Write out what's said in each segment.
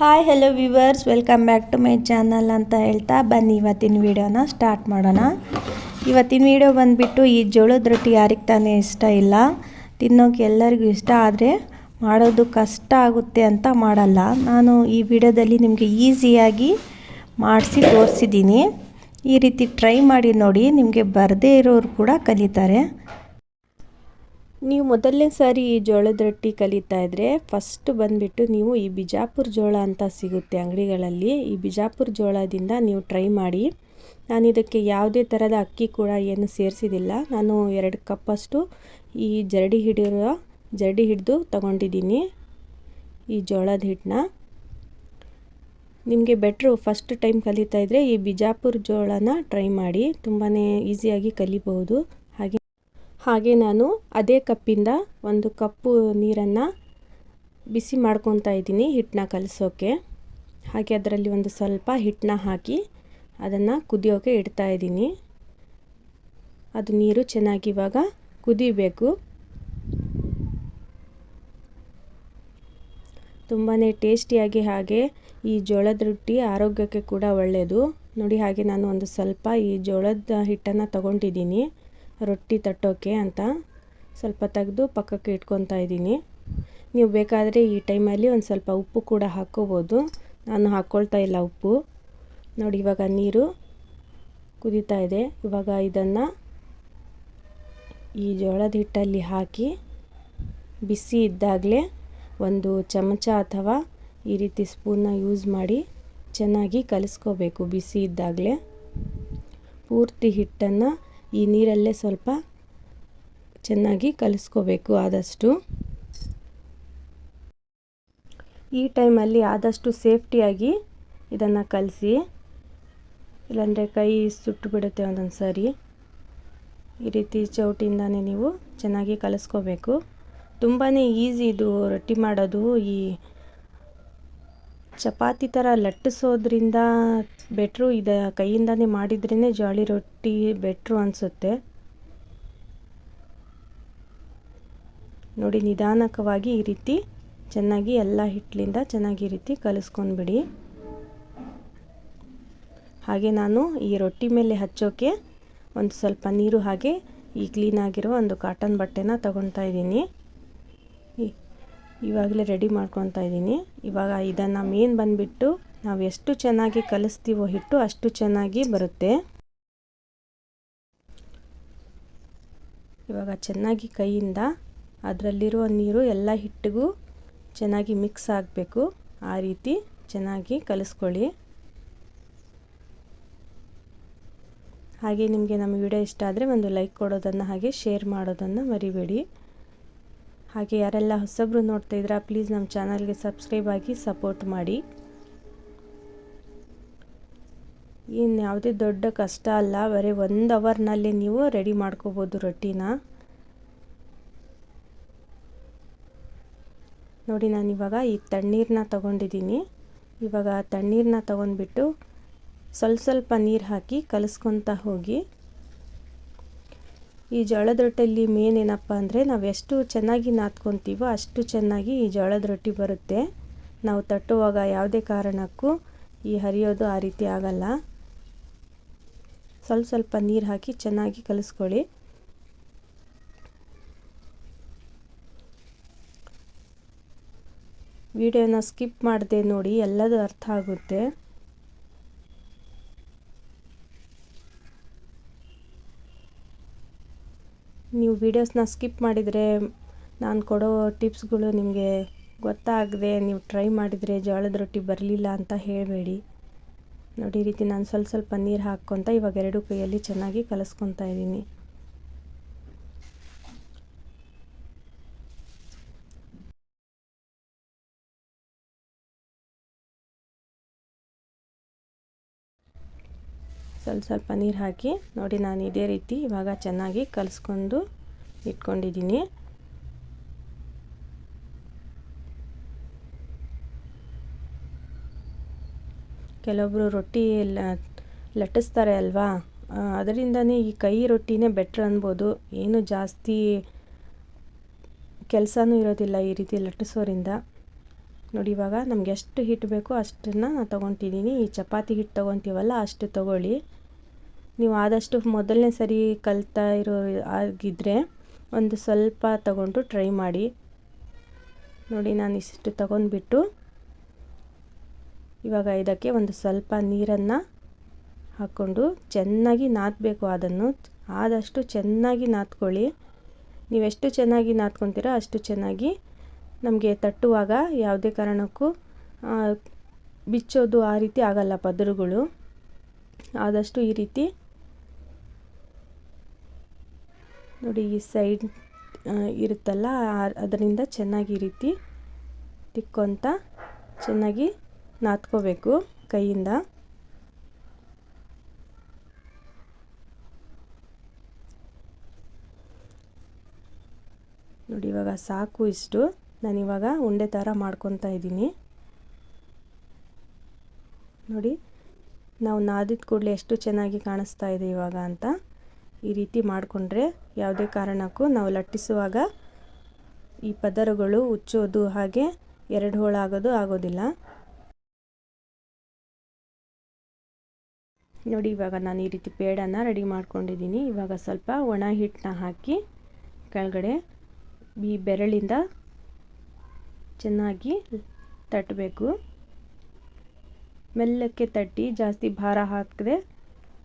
Hi hello viewers welcome back to my channel ಅಂತ ಹೇಳ್ತಾ ಬನ್ನಿ. ಇವತ್ತಿನ ವೀಡಿಯೋನ ಸ್ಟಾರ್ಟ್ ಮಾಡೋಣ. ಇವತ್ತಿನ ವೀಡಿಯೋ ಬಂದುಬಿಟ್ಟು ಈ ಜೋಳದ ರೊಟ್ಟಿ ಯಾರಿಗೆ ತಾನೇ ಇಷ್ಟ ಇಲ್ಲ, ತಿನ್ನೋಕೆ ಎಲ್ಲರಿಗೂ ಇಷ್ಟ ಆದರೆ ಮಾಡೋದು ಕಷ್ಟ ಆಗುತ್ತೆ ಅಂತ ಮಾಡಲ್ಲ. ನಾನು ಈ ವಿಡಿಯೋದಲ್ಲಿ ನಿಮಗೆ ಈಸಿಯಾಗಿ ಮಾಡಿಸಿ ತೋರಿಸಿದ್ದೀನಿ. ಈ ರೀತಿ ಟ್ರೈ ಮಾಡಿ ನೋಡಿ, ನಿಮಗೆ ಬರದೇ ಇರೋರು ಕೂಡ ಕಲಿತಾರೆ. ನೀವು ಮೊದಲನೇ ಸಾರಿ ಈ ಜೋಳದ ರೊಟ್ಟಿ ಕಲಿತಾ ಇದ್ದರೆ ಫಸ್ಟ್ ಬಂದುಬಿಟ್ಟು ನೀವು ಈ ಬಿಜಾಪುರ ಜೋಳ ಅಂತ ಸಿಗುತ್ತೆ ಅಂಗಡಿಗಳಲ್ಲಿ. ಈ ಬಿಜಾಪುರ ಜೋಳದಿಂದ ನೀವು ಟ್ರೈ ಮಾಡಿ. ನಾನು ಇದಕ್ಕೆ ಯಾವುದೇ ಥರದ ಅಕ್ಕಿ ಕೂಡ ಏನು ಸೇರಿಸಿದಿಲ್ಲ. ನಾನು ಎರಡು ಕಪ್ಪಷ್ಟು ಈ ಜರಡಿ ಹಿಡಿರೋ ಜರಡಿ ಹಿಡಿದು ತಗೊಂಡಿದ್ದೀನಿ ಈ ಜೋಳದ ಹಿಟ್ಟನ್ನ ನಿಮಗೆ ಬೆಟ್ರು ಫಸ್ಟ್ ಟೈಮ್ ಕಲಿತಾ ಇದ್ದರೆ ಈ ಬಿಜಾಪುರ ಜೋಳನ ಟ್ರೈ ಮಾಡಿ. ತುಂಬಾ ಈಸಿಯಾಗಿ ಕಲಿಬಹುದು. ಹಾಗೆ ನಾನು ಅದೇ ಕಪ್ಪಿಂದ ಒಂದು ಕಪ್ಪು ನೀರನ್ನು ಬಿಸಿ ಮಾಡ್ಕೊತಾ ಇದ್ದೀನಿ ಹಿಟ್ಟನ್ನ ಕಲಸೋಕ್ಕೆ ಹಾಗೆ ಅದರಲ್ಲಿ ಒಂದು ಸ್ವಲ್ಪ ಹಿಟ್ಟನ್ನ ಹಾಕಿ ಅದನ್ನು ಕುದಿಯೋಕೆ ಇಡ್ತಾ ಇದ್ದೀನಿ. ಅದು ನೀರು ಚೆನ್ನಾಗಿ ಇವಾಗ ಕುದಿಬೇಕು. ತುಂಬಾ ಟೇಸ್ಟಿಯಾಗಿ ಹಾಗೆ ಈ ಜೋಳದ ರೊಟ್ಟಿ ಆರೋಗ್ಯಕ್ಕೆ ಕೂಡ ಒಳ್ಳೆಯದು ನೋಡಿ ಹಾಗೆ ನಾನು ಒಂದು ಸ್ವಲ್ಪ ಈ ಜೋಳದ ಹಿಟ್ಟನ್ನು ತಗೊಂಡಿದ್ದೀನಿ. ರೊಟ್ಟಿ ತಟ್ಟೋಕ್ಕೆ ಅಂತ ಸ್ವಲ್ಪ ತೆಗೆದು ಪಕ್ಕಕ್ಕೆ ಇಟ್ಕೊತಾ ಇದ್ದೀನಿ. ನೀವು ಬೇಕಾದರೆ ಈ ಟೈಮಲ್ಲಿ ಒಂದು ಸ್ವಲ್ಪ ಉಪ್ಪು ಕೂಡ ಹಾಕ್ಕೋಬೋದು. ನಾನು ಹಾಕ್ಕೊಳ್ತಾ ಇಲ್ಲ ಉಪ್ಪು. ನೋಡಿ, ಇವಾಗ ನೀರು ಕುದೀತಾ ಇದೆ. ಇವಾಗ ಇದನ್ನು ಈ ಜೋಳದ ಹಿಟ್ಟಲ್ಲಿ ಹಾಕಿ ಬಿಸಿ ಇದ್ದಾಗಲೇ ಒಂದು ಚಮಚ ಅಥವಾ ಈ ರೀತಿ ಸ್ಪೂನ್ನ ಯೂಸ್ ಮಾಡಿ ಚೆನ್ನಾಗಿ ಕಲಿಸ್ಕೋಬೇಕು ಬಿಸಿ ಇದ್ದಾಗಲೇ. ಪೂರ್ತಿ ಹಿಟ್ಟನ್ನು ಈ ನೀರಲ್ಲೇ ಸ್ವಲ್ಪ ಚೆನ್ನಾಗಿ ಕಲಿಸ್ಕೋಬೇಕು ಆದಷ್ಟು. ಈ ಟೈಮಲ್ಲಿ ಆದಷ್ಟು ಸೇಫ್ಟಿಯಾಗಿ ಇದನ್ನು ಕಲಸಿ. ಇಲ್ಲಾಂದರೆ ಕೈ ಸುಟ್ಟು ಬಿಡುತ್ತೆ ಒಂದೊಂದು ಸಾರಿ. ಈ ರೀತಿ ಚೌಟಿಯಿಂದನೇ ನೀವು ಚೆನ್ನಾಗಿ ಕಲಿಸ್ಕೋಬೇಕು. ತುಂಬಾ ಈಸಿ ಇದು ರೊಟ್ಟಿ ಮಾಡೋದು ಈ ಚಪಾತಿ ಥರ ಲಟ್ಟಿಸೋದ್ರಿಂದ ಬೆಟ್ರು ಇದು. ಕೈಯಿಂದನೇ ಮಾಡಿದ್ರೇ ಜಾಳಿ ರೊಟ್ಟಿ ಬೆಟ್ರು ಅನಿಸುತ್ತೆ. ನೋಡಿ, ನಿಧಾನಕವಾಗಿ ಈ ರೀತಿ ಚೆನ್ನಾಗಿ ಎಲ್ಲ ಹಿಟ್ಟಲಿಂದ ಚೆನ್ನಾಗಿ ಈ ರೀತಿ ಕಲಿಸ್ಕೊಂಡ್ಬಿಡಿ. ಹಾಗೆ ನಾನು ಈ ರೊಟ್ಟಿ ಮೇಲೆ ಹಚ್ಚೋಕೆ ಒಂದು ಸ್ವಲ್ಪ ನೀರು ಹಾಗೆ ಈ ಕ್ಲೀನಾಗಿರೋ ಒಂದು ಕಾಟನ್ ಬಟ್ಟೆನ ತಗೊತಾ ಇದ್ದೀನಿ. ಇವಾಗಲೇ ರೆಡಿ ಮಾಡ್ಕೊತಾ ಇದ್ದೀನಿ. ಇವಾಗ ಇದನ್ನು ಮೇನ್ ಬಂದುಬಿಟ್ಟು ನಾವು ಎಷ್ಟು ಚೆನ್ನಾಗಿ ಕಲಿಸ್ತೀವೋ ಹಿಟ್ಟು ಅಷ್ಟು ಚೆನ್ನಾಗಿ ಬರುತ್ತೆ. ಇವಾಗ ಚೆನ್ನಾಗಿ ಕೈಯಿಂದ ಅದರಲ್ಲಿರುವ ನೀರು ಎಲ್ಲ ಹಿಟ್ಟಿಗೂ ಚೆನ್ನಾಗಿ ಮಿಕ್ಸ್ ಆಗಬೇಕು. ಆ ರೀತಿ ಚೆನ್ನಾಗಿ ಕಲಿಸ್ಕೊಳ್ಳಿ. ಹಾಗೆ ನಿಮಗೆ ನಮ್ಮ ವಿಡಿಯೋ ಇಷ್ಟ ಆದರೆ ಒಂದು ಲೈಕ್ ಕೊಡೋದನ್ನು ಹಾಗೆ ಶೇರ್ ಮಾಡೋದನ್ನು ಮರಿಬೇಡಿ. ಹಾಗೆ ಯಾರೆಲ್ಲ ಹೊಸಬ್ರು ನೋಡ್ತಾ ಇದ್ದೀರಾ ಪ್ಲೀಸ್ ನಮ್ಮ ಚಾನಲ್ಗೆ ಸಬ್ಸ್ಕ್ರೈಬ್ ಆಗಿ ಸಪೋರ್ಟ್ ಮಾಡಿ. ಇನ್ನು ಯಾವುದೇ ದೊಡ್ಡ ಕಷ್ಟ ಅಲ್ಲ, ಬರೀ ಒಂದು ಅವರ್ನಲ್ಲಿ ನೀವು ರೆಡಿ ಮಾಡ್ಕೋಬೋದು ರೊಟ್ಟಿನ. ನೋಡಿ, ನಾನು ಇವಾಗ ಈ ತಣ್ಣೀರನ್ನ ತಗೊಂಡಿದ್ದೀನಿ. ಇವಾಗ ತಣ್ಣೀರನ್ನ ತಗೊಂಡ್ಬಿಟ್ಟು ಸ್ವಲ್ಪ ಸ್ವಲ್ಪ ನೀರು ಹಾಕಿ ಕಲಿಸ್ಕೊತಾ ಹೋಗಿ ಈ ಜೋಳದ ರೊಟ್ಟಿಯಲ್ಲಿ ಮೇನ್ ಏನಪ್ಪ ಅಂದರೆ ನಾವು ಎಷ್ಟು ಚೆನ್ನಾಗಿ ನಾದ್ಕೊತೀವೋ ಅಷ್ಟು ಚೆನ್ನಾಗಿ ಈ ಜೋಳದ ರೊಟ್ಟಿ ಬರುತ್ತೆ. ನಾವು ತಟ್ಟುವಾಗ ಯಾವುದೇ ಕಾರಣಕ್ಕೂ ಈ ಹರಿಯೋದು ಆ ರೀತಿ ಆಗಲ್ಲ. ಸ್ವಲ್ಪ ಸ್ವಲ್ಪ ನೀರು ಹಾಕಿ ಚೆನ್ನಾಗಿ ಕಲಿಸ್ಕೊಳ್ಳಿ. ವಿಡಿಯೋನ ಸ್ಕಿಪ್ ಮಾಡದೆ ನೋಡಿ ಎಲ್ಲದೂ ಅರ್ಥ ಆಗುತ್ತೆ. ನೀವು ವೀಡಿಯೋಸ್ನ ಸ್ಕಿಪ್ ಮಾಡಿದರೆ ನಾನು ಕೊಡೋ ಟಿಪ್ಸ್ಗಳು ನಿಮಗೆ ಗೊತ್ತಾಗದೆ ನೀವು ಟ್ರೈ ಮಾಡಿದರೆ ಜೋಳದ ರೊಟ್ಟಿ ಬರಲಿಲ್ಲ ಅಂತ ಹೇಳಬೇಡಿ. ನೋಡಿ ರೀತಿ ನಾನು ಸ್ವಲ್ಪ ಸ್ವಲ್ಪ ನೀರು ಹಾಕ್ಕೊತ ಇವಾಗ ಎರಡು ಕೈಯಲ್ಲಿ ಚೆನ್ನಾಗಿ ಕಲಸ್ಕೊತಾ ಇದ್ದೀನಿ. ಸ್ವಲ್ಪ ಸ್ವಲ್ಪ ನೀರು ಹಾಕಿ, ನೋಡಿ ನಾನು ಇದೇ ರೀತಿ ಇವಾಗ ಚೆನ್ನಾಗಿ ಕಲಿಸ್ಕೊಂಡು ಇಟ್ಕೊಂಡಿದ್ದೀನಿ. ಕೆಲವೊಬ್ಬರು ರೊಟ್ಟಿ ಲಟ್ಟಿಸ್ತಾರೆ ಅಲ್ವಾ? ಅದರಿಂದನೇ ಈ ಕೈ ರೊಟ್ಟಿನೇ ಬೆಟ್ರ್ ಅನ್ಬೋದು. ಏನು ಜಾಸ್ತಿ ಕೆಲಸನೂ ಇರೋದಿಲ್ಲ ಈ ರೀತಿ ಲಟ್ಟಿಸೋರಿಂದ. ನೋಡಿ ಇವಾಗ ನಮ್ಗೆ ಎಷ್ಟು ಹಿಟ್ಟು ಬೇಕೋ ಅಷ್ಟನ್ನು ನಾನು ತೊಗೊತಿದ್ದೀನಿ. ಈ ಚಪಾತಿ ಹಿಟ್ಟು ತೊಗೊತೀವಲ್ಲ ಅಷ್ಟು ತೊಗೊಳ್ಳಿ. ನೀವು ಆದಷ್ಟು ಮೊದಲನೇ ಸರಿ ಕಲ್ತಾ ಇರೋ ಆಗಿದ್ದರೆ ಒಂದು ಸ್ವಲ್ಪ ತಗೊಂಡು ಟ್ರೈ ಮಾಡಿ. ನೋಡಿ, ನಾನು ಇಷ್ಟು ತಗೊಂಡ್ಬಿಟ್ಟು ಇವಾಗ ಇದಕ್ಕೆ ಒಂದು ಸ್ವಲ್ಪ ನೀರನ್ನು ಹಾಕ್ಕೊಂಡು ಚೆನ್ನಾಗಿ ನಾದಬೇಕು ಅದನ್ನು. ಆದಷ್ಟು ಚೆನ್ನಾಗಿ ನಾದ್ಕೊಳ್ಳಿ. ನೀವೆಷ್ಟು ಚೆನ್ನಾಗಿ ನಾದ್ಕೊತೀರೋ ಅಷ್ಟು ಚೆನ್ನಾಗಿ ನಮಗೆ ತಟ್ಟುವಾಗ ಯಾವುದೇ ಕಾರಣಕ್ಕೂ ಬಿಚ್ಚೋದು ಆ ರೀತಿ ಆಗಲ್ಲ ಪದರುಗಳು. ಆದಷ್ಟು ಈ ರೀತಿ ನೋಡಿ ಈ ಸೈಡ್ ಇರುತ್ತಲ್ಲ ಅದರಿಂದ ಚೆನ್ನಾಗಿ ಈ ರೀತಿ ತಿಕ್ಕೊಂತ ಚೆನ್ನಾಗಿ ನಾದ್ಕೋಬೇಕು ಕೈಯಿಂದ. ನೋಡಿ, ಇವಾಗ ಸಾಕು ಇಷ್ಟು. ನಾನಿವಾಗ ಉಂಡೆ ಥರ ಮಾಡ್ಕೊತಾ ಇದ್ದೀನಿ. ನೋಡಿ, ನಾವು ನಾದಿದ ಕೂಡಲೇ ಎಷ್ಟು ಚೆನ್ನಾಗಿ ಕಾಣಿಸ್ತಾ ಇದೆ ಇವಾಗ ಅಂತ. ಈ ರೀತಿ ಮಾಡಿಕೊಂಡ್ರೆ ಯಾವುದೇ ಕಾರಣಕ್ಕೂ ನಾವು ಲಟ್ಟಿಸುವಾಗ ಈ ಪದರಗಳು ಉಚ್ಚೋದು ಹಾಗೆ ಎರಡು ಹೋಳಾಗೋದು ಆಗೋದಿಲ್ಲ. ನೋಡಿ, ಇವಾಗ ನಾನು ಈ ರೀತಿ ಪೇಡನ್ನು ರೆಡಿ ಮಾಡ್ಕೊಂಡಿದ್ದೀನಿ. ಇವಾಗ ಸ್ವಲ್ಪ ಒಣ ಹಿಟ್ಟನ್ನ ಹಾಕಿ ಕೆಳಗಡೆ ಈ ಬೆರಳಿಂದ ಚೆನ್ನಾಗಿ ತಟ್ಟಬೇಕು ಮೆಲ್ಲಕ್ಕೆ ತಟ್ಟಿ ಜಾಸ್ತಿ ಭಾರ ಹಾಕಿದ್ರೆ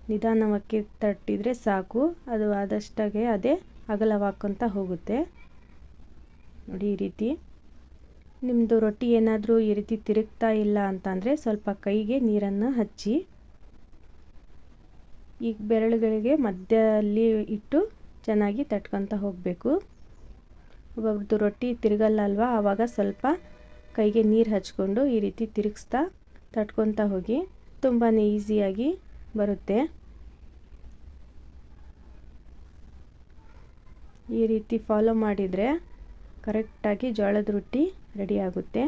ನಿಧಾನವಾಗಿ ತಟ್ಟಿದರೆ ಸಾಕು. ಅದು ಆದಷ್ಟಾಗೆ ಅದೇ ಅಗಲವಾಗ್ಕೊತ ಹೋಗುತ್ತೆ. ನೋಡಿ ಈ ರೀತಿ. ನಿಮ್ಮದು ರೊಟ್ಟಿ ಏನಾದರೂ ಈ ರೀತಿ ತಿರುಗ್ತಾ ಇಲ್ಲ ಅಂತಂದರೆ ಸ್ವಲ್ಪ ಕೈಗೆ ನೀರನ್ನು ಹಚ್ಚಿ. ಈ ಬೆರಳುಗಳಿಗೆ ಮಧ್ಯದಲ್ಲಿ ಇಟ್ಟು ಚೆನ್ನಾಗಿ ತಟ್ಕೊತ ಹೋಗಬೇಕು. ಒಬ್ಬೊಬ್ರದ್ದು ರೊಟ್ಟಿ ತಿರುಗಲ್ಲ ಅಲ್ವಾ? ಆವಾಗ ಸ್ವಲ್ಪ ಕೈಗೆ ನೀರು ಹಚ್ಕೊಂಡು ಈ ರೀತಿ ತಿರುಗಿಸ್ತಾ ತಟ್ಕೊತ ಹೋಗಿ. ತುಂಬಾ ಈಸಿಯಾಗಿ ಬರುತ್ತೆ. ಈ ರೀತಿ ಫಾಲೋ ಮಾಡಿದರೆ ಕರೆಕ್ಟಾಗಿ ಜೋಳದ ರೊಟ್ಟಿ ರೆಡಿಯಾಗುತ್ತೆ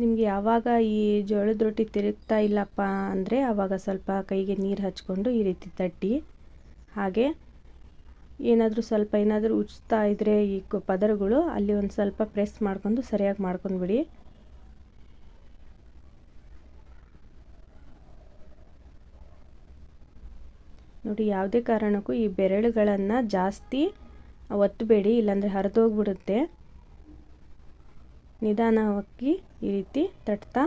ನಿಮಗೆ ಯಾವಾಗ ಈ ಜೋಳದ ರೊಟ್ಟಿ ತಿರುಗ್ತಾ ಇಲ್ಲಪ್ಪ ಅಂದರೆ ಆವಾಗ ಸ್ವಲ್ಪ ಕೈಗೆ ನೀರು ಹಚ್ಕೊಂಡು ಈ ರೀತಿ ತಟ್ಟಿ. ಹಾಗೆ ಏನಾದರೂ ಸ್ವಲ್ಪ ಏನಾದರೂ ಉಜ್ತಾ ಇದ್ದರೆ ಈ ಪದರಗಳು ಅಲ್ಲಿ ಒಂದು ಸ್ವಲ್ಪ ಪ್ರೆಸ್ ಮಾಡ್ಕೊಂಡು ಸರಿಯಾಗಿ ಮಾಡ್ಕೊಂಡ್ಬಿಡಿ ನೋಡಿ, ಯಾವುದೇ ಕಾರಣಕ್ಕೂ ಈ ಬೆರಳುಗಳನ್ನು ಜಾಸ್ತಿ ಒತ್ತಬೇಡಿ ಇಲ್ಲಾಂದರೆ ಹರಿದೋಗ್ಬಿಡುತ್ತೆ. ನಿಧಾನವಾಗಿ ಈ ರೀತಿ ತಟ್ತಾ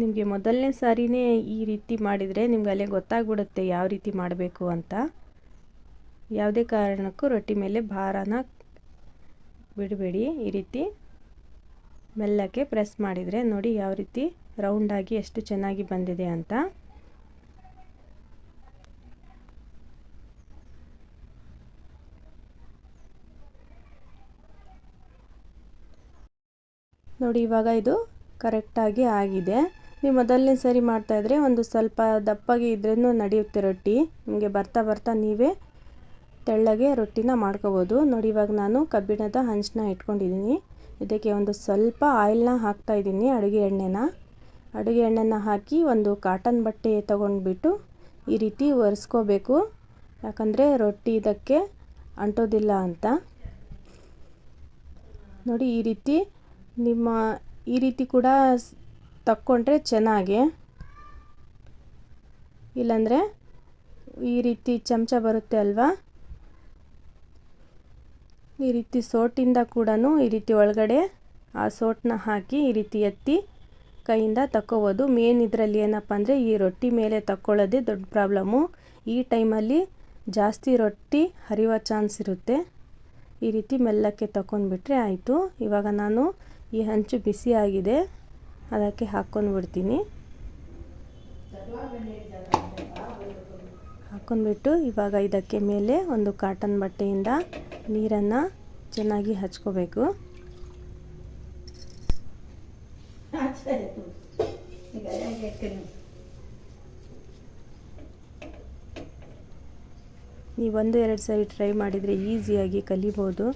ನಿಮಗೆ ಮೊದಲನೇ ಸಾರಿನೇ ಈ ರೀತಿ ಮಾಡಿದರೆ ನಿಮ್ಗೆ ಅಲ್ಲೇ ಗೊತ್ತಾಗ್ಬಿಡುತ್ತೆ ಯಾವ ರೀತಿ ಮಾಡಬೇಕು ಅಂತ. ಯಾವುದೇ ಕಾರಣಕ್ಕೂ ರೊಟ್ಟಿ ಮೇಲೆ ಭಾರನ ಬಿಡಬೇಡಿ. ಈ ರೀತಿ ಮೆಲ್ಲಕ್ಕೆ ಪ್ರೆಸ್ ಮಾಡಿದರೆ ನೋಡಿ ಯಾವ ರೀತಿ ರೌಂಡಾಗಿ ಎಷ್ಟು ಚೆನ್ನಾಗಿ ಬಂದಿದೆ ಅಂತ. ನೋಡಿ ಇವಾಗ ಇದು ಕರೆಕ್ಟಾಗಿ ಆಗಿದೆ. ನೀವು ಮೊದಲನೇ ಸರಿ ಮಾಡ್ತಾಯಿದ್ರೆ ಒಂದು ಸ್ವಲ್ಪ ದಪ್ಪಗೆ ಇದ್ರೂ ನಡೆಯುತ್ತೆ ರೊಟ್ಟಿ. ನಿಮಗೆ ಬರ್ತಾ ಬರ್ತಾ ನೀವೇ ತೆಳ್ಳಗೆ ರೊಟ್ಟಿನ ಮಾಡ್ಕೋಬೋದು. ನೋಡಿ, ಇವಾಗ ನಾನು ಕಬ್ಬಿಣದ ಹಂಚನ್ನ ಇಟ್ಕೊಂಡಿದ್ದೀನಿ ಇದಕ್ಕೆ ಒಂದು ಸ್ವಲ್ಪ ಆಯಿಲ್ನ ಹಾಕ್ತಾಯಿದ್ದೀನಿ ಅಡುಗೆ ಎಣ್ಣೆನ. ಅಡುಗೆ ಎಣ್ಣೆನ ಹಾಕಿ ಒಂದು ಕಾಟನ್ ಬಟ್ಟೆ ತೊಗೊಂಡ್ಬಿಟ್ಟು ಈ ರೀತಿ ಒರೆಸ್ಕೋಬೇಕು. ಯಾಕಂದರೆ ರೊಟ್ಟಿ ಇದಕ್ಕೆ ಅಂಟೋದಿಲ್ಲ ಅಂತ. ನೋಡಿ, ಈ ರೀತಿ ನಿಮ್ಮ, ಈ ರೀತಿ ಕೂಡ ತಕ್ಕೊಂಡ್ರೆ ಚೆನ್ನಾಗಿ. ಇಲ್ಲಾಂದರೆ ಈ ರೀತಿ ಚಮಚ ಬರುತ್ತೆ ಅಲ್ವಾ? ಈ ರೀತಿ ಸೋಟಿಂದ ಕೂಡ ಈ ರೀತಿ ಒಳಗಡೆ ಆ ಸೋಟನ್ನ ಹಾಕಿ ಈ ರೀತಿ ಎತ್ತಿ ಕೈಯಿಂದ ತಕ್ಕೋಬೋದು. ಮೇನ್ ಇದರಲ್ಲಿ ಏನಪ್ಪ ಅಂದರೆ ಈ ರೊಟ್ಟಿ ಮೇಲೆ ತಕ್ಕೊಳ್ಳೋದೇ ದೊಡ್ಡ ಪ್ರಾಬ್ಲಮ್ಮು. ಈ ಟೈಮಲ್ಲಿ ಜಾಸ್ತಿ ರೊಟ್ಟಿ ಹರಿಯುವ ಚಾನ್ಸ್ ಇರುತ್ತೆ. ಈ ರೀತಿ ಮೆಲ್ಲಕ್ಕೆ ತಗೊಂಡ್ಬಿಟ್ರೆ ಆಯಿತು. ಇವಾಗ ನಾನು ಈ ಹಂಚು ಬಿಸಿ ಆಗಿದೆ ಅದಕ್ಕೆ ಹಾಕ್ಕೊಂಡ್ಬಿಡ್ತೀನಿ ಹಾಕ್ಕೊಂಡ್ಬಿಟ್ಟು ಇವಾಗ ಇದಕ್ಕೆ ಮೇಲೆ ಒಂದು ಕಾಟನ್ ಬಟ್ಟೆಯಿಂದ ನೀರನ್ನು ಚೆನ್ನಾಗಿ ಹಚ್ಕೋಬೇಕು. ನೀವು ಒಂದು ಎರಡು ಸರಿ ಟ್ರೈ ಮಾಡಿದರೆ ಈಸಿಯಾಗಿ ಕಲಿಬೋದು.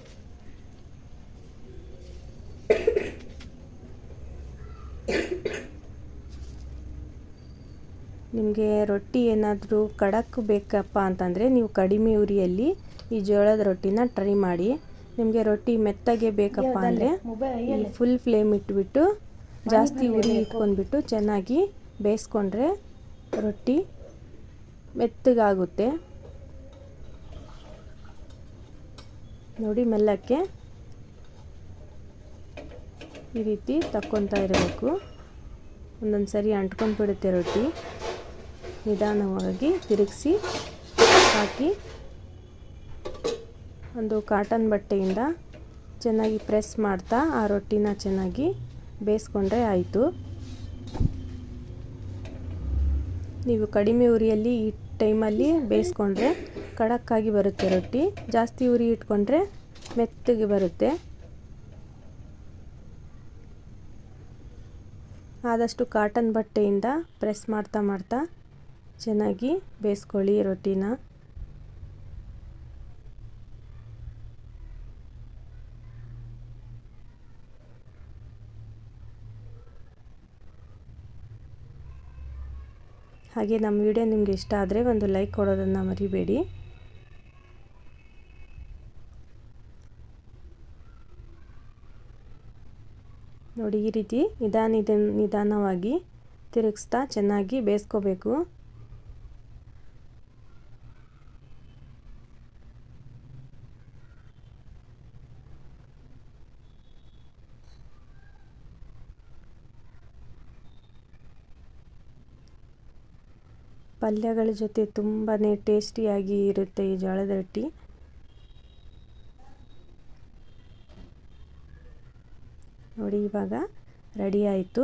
ನಿಮಗೆ ರೊಟ್ಟಿ ಏನಾದರೂ ಖಡಕ್ ಬೇಕಪ್ಪ ಅಂತಂದರೆ ನೀವು ಕಡಿಮೆ ಉರಿಯಲ್ಲಿ ಈ ಜೋಳದ ರೊಟ್ಟಿನ ಟ್ರೈ ಮಾಡಿ. ನಿಮಗೆ ರೊಟ್ಟಿ ಮೆತ್ತಗೆ ಬೇಕಪ್ಪ ಅಂದರೆ ಈ ಫುಲ್ ಫ್ಲೇಮ್ ಇಟ್ಬಿಟ್ಟು ಜಾಸ್ತಿ ಉರಿ ಇಟ್ಕೊಂಡ್ಬಿಟ್ಟು ಚೆನ್ನಾಗಿ ಬೇಯಿಸ್ಕೊಂಡ್ರೆ ರೊಟ್ಟಿ ಮೆತ್ತಗಾಗುತ್ತೆ. ನೋಡಿ ಮೆಲ್ಲಕ್ಕೆ ಈ ರೀತಿ ತಕ್ಕೊತಾ ಇರಬೇಕು. ಒಂದೊಂದು ಸರಿ ಅಂಟ್ಕೊಂಡು ಬಿಡುತ್ತೆ ರೊಟ್ಟಿ. ನಿಧಾನವಾಗಿ ತಿರುಗಿಸಿ ಹಾಕಿ ಒಂದು ಕಾಟನ್ ಬಟ್ಟೆಯಿಂದ ಚೆನ್ನಾಗಿ ಪ್ರೆಸ್ ಮಾಡ್ತಾ ಆ ರೊಟ್ಟಿನ ಚೆನ್ನಾಗಿ ಬೇಯಿಸ್ಕೊಂಡ್ರೆ ಆಯಿತು. ನೀವು ಕಡಿಮೆ ಉರಿಯಲ್ಲಿ ಈ ಟೈಮಲ್ಲಿ ಬೇಯಿಸ್ಕೊಂಡ್ರೆ ಕಡಕ್ಕಾಗಿ ಬರುತ್ತೆ ರೊಟ್ಟಿ. ಜಾಸ್ತಿ ಉರಿ ಇಟ್ಕೊಂಡ್ರೆ ಮೆತ್ತಗೆ ಬರುತ್ತೆ. ಆದಷ್ಟು ಕಾಟನ್ ಬಟ್ಟೆಯಿಂದ ಪ್ರೆಸ್ ಮಾಡ್ತಾ ಮಾಡ್ತಾ ಚೆನ್ನಾಗಿ ಬೇಯಿಸ್ಕೊಳ್ಳಿ ರೊಟ್ಟಿನ. ಹಾಗೆ ನಮ್ಮ ವಿಡಿಯೋ ನಿಮಗೆ ಇಷ್ಟ ಆದರೆ ಒಂದು ಲೈಕ್ ಕೊಡೋದನ್ನು ಮರಿಬೇಡಿ. ನೋಡಿ ಈ ರೀತಿ ನಿಧಾನ ನಿಧಾನವಾಗಿ ತಿರುಗಿಸ್ತಾ ಚೆನ್ನಾಗಿ ಬೇಯಿಸ್ಕೋಬೇಕು. ಪಲ್ಯಗಳ ಜೊತೆ ತುಂಬಾ ಟೇಸ್ಟಿಯಾಗಿ ಇರುತ್ತೆ ಈ ಜೋಳದ ರೊಟ್ಟಿ. ನೋಡಿ ಇವಾಗ ರೆಡಿ ಆಯಿತು.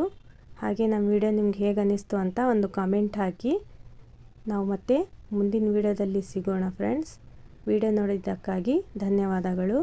ಹಾಗೆ ನಮ್ಮ ವಿಡಿಯೋ ನಿಮ್ಗೆ ಹೇಗೆ ಅನ್ನಿಸ್ತು ಅಂತ ಒಂದು ಕಾಮೆಂಟ್ ಹಾಕಿ. ನಾವು ಮತ್ತೆ ಮುಂದಿನ ವಿಡಿಯೋದಲ್ಲಿ ಸಿಗೋಣ ಫ್ರೆಂಡ್ಸ್ ವಿಡಿಯೋ ನೋಡಿದ್ದಕ್ಕಾಗಿ ಧನ್ಯವಾದಗಳು.